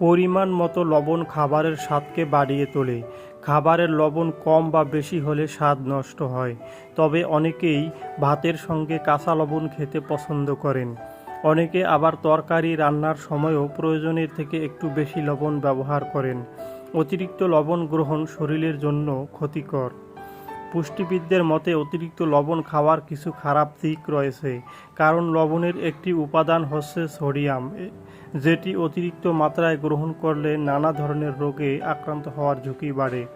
পরিমাণ মতো লবণ খাবারের স্বাদকে বাড়িয়ে তোলে। খাবারের লবণ কম বা বেশি হলে স্বাদ নষ্ট হয়। তবে অনেকেই ভাতের সঙ্গে কাঁচা লবণ খেতে পছন্দ করেন। অনেকে আবার তরকারি রান্নার সময়ও প্রয়োজনের থেকে একটু বেশি লবণ ব্যবহার করেন। অতিরিক্ত লবণ গ্রহণ শরীরের জন্য ক্ষতিকর। পুষ্টিবিদদের মতে অতিরিক্ত লবণ খাওয়ার কিছু খারাপ দিক রয়েছে। কারণ লবণের একটি উপাদান হচ্ছে সোডিয়াম যেটি অতিরিক্ত মাত্রায় গ্রহণ করলে নানা ধরনের রোগে আক্রান্ত হওয়ার ঝুঁকি বাড়ে।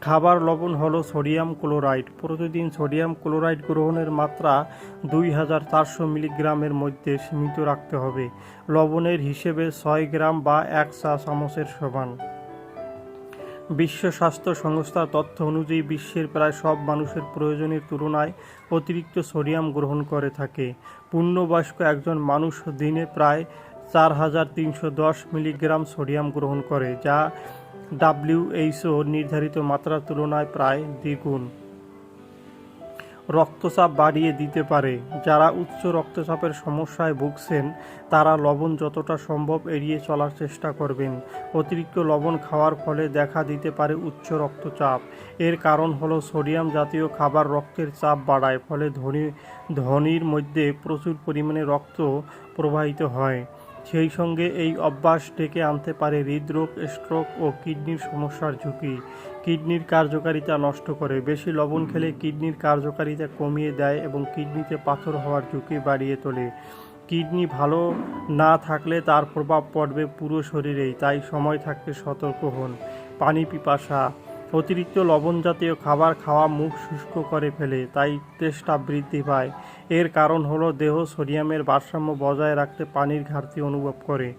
খাবার লবণ হলো সোডিয়াম ক্লোরাইড। প্রতিদিন সোডিয়াম ক্লোরাইড গ্রহণের মাত্রা দুই হাজার চারশো মিলিগ্রামের মধ্যে সীমিত রাখতে হবে। লবণের হিসেবে ছয় গ্রাম বা এক চা চামচের সমান। বিশ্ব স্বাস্থ্য সংস্থার তথ্য অনুযায়ী বিশ্বের প্রায় সব মানুষের প্রয়োজনের তুলনায় অতিরিক্ত সোডিয়াম গ্রহণ করে থাকে। পূর্ণবয়স্ক একজন মানুষ দিনে প্রায় চার হাজার তিনশো দশ মিলিগ্রাম সোডিয়াম গ্রহণ করে, যা ডাব্লিউএইচও নির্ধারিত মাত্রার তুলনায় প্রায় দ্বিগুণ। রক্তচাপ বাড়িয়ে দিতে পারে। যারা উচ্চ রক্তচাপের সমস্যায় ভুগছেন, তারা লবণ যতটা সম্ভব এড়িয়ে চলার চেষ্টা করবেন। অতিরিক্ত লবণ খাওয়ার ফলে দেখা দিতে পারে উচ্চ রক্তচাপ। এর কারণ হলো সোডিয়াম জাতীয় খাবার রক্তের চাপ বাড়ায়, ফলে ধনী, ধনির মধ্যে প্রচুর পরিমাণে রক্ত প্রবাহিত হয়। সেই সঙ্গে এই অভ্যাস ডেকে আনতে পারে হৃদরোগ স্ট্রোক ও কিডনির সমস্যার ঝুঁকি। কিডনির কার্যকারিতা নষ্ট করে। বেশি লবণ খেলে কিডনির কার্যকারিতা কমিয়ে দেয় এবং কিডনিতে পাথর হওয়ার ঝুঁকি বাড়িয়ে তোলে। কিডনি ভালো না থাকলে তার প্রভাব পড়বে পুরো শরীরেই তাই সময় থাকতে সতর্ক হন। পানি পিপাসা অতিরিক্ত লবণ জাতীয় খাবার খাওয়া মুখ শুষ্ক করে ফেলে, তাই তেষ্টা বৃদ্ধি পায়। এর কারণ হলো দেহ সোডিয়ামের ভারসাম্য বজায় রাখতে পানির ঘাটতি অনুভব করে।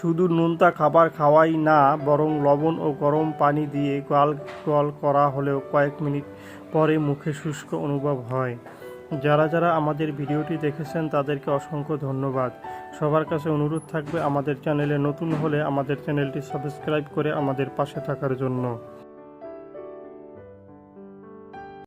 শুধু নোনতা খাবার খাওয়াই না, বরং লবণ ও গরম পানি দিয়ে গাল গল করা হলেও কয়েক মিনিট পরে মুখে শুষ্ক অনুভব হয়। যারা যারা আমাদের ভিডিওটি দেখেছেন, তাদেরকে অসংখ্য ধন্যবাদ। সবার কাছে অনুরোধ থাকবে আমাদের চ্যানেলে নতুন হলে আমাদের চ্যানেলটি সাবস্ক্রাইব করে আমাদের পাশে থাকার জন্য।